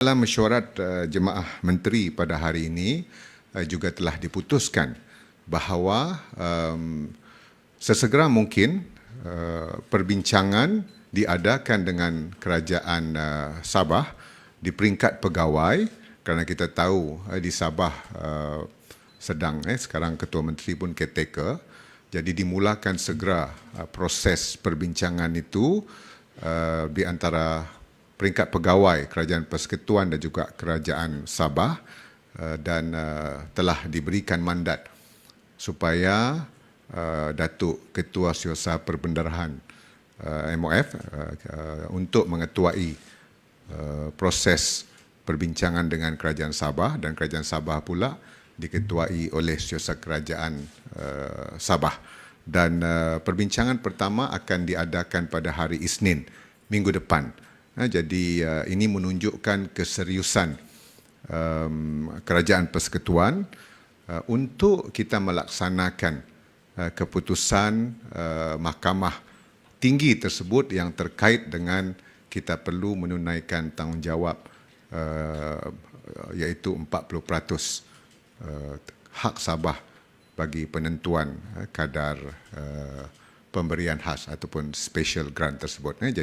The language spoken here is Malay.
Dalam mesyuarat uh, jemaah menteri pada hari ini uh, juga telah diputuskan bahawa um, sesegera mungkin uh, perbincangan diadakan dengan kerajaan uh, Sabah di peringkat pegawai kerana kita tahu uh, di Sabah uh, sedang eh sekarang ketua menteri pun caretaker jadi dimulakan segera uh, proses perbincangan itu uh, di antara peringkat pegawai Kerajaan Persekutuan dan juga Kerajaan Sabah uh, dan uh, telah diberikan mandat supaya uh, Datuk Ketua Siasat Perbendarahan uh, MOF untuk mengetuai proses perbincangan dengan Kerajaan Sabah dan Kerajaan Sabah pula diketuai oleh Siasat Kerajaan Sabah dan perbincangan pertama akan diadakan pada hari Isnin minggu depan. Ha, jadi uh, ini menunjukkan keseriusan um, kerajaan persekutuan uh, untuk kita melaksanakan uh, keputusan mahkamah tinggi tersebut yang terkait dengan kita perlu menunaikan tanggungjawab iaitu 40% uh, hak Sabah bagi penentuan kadar pemberian khas ataupun special grant tersebut.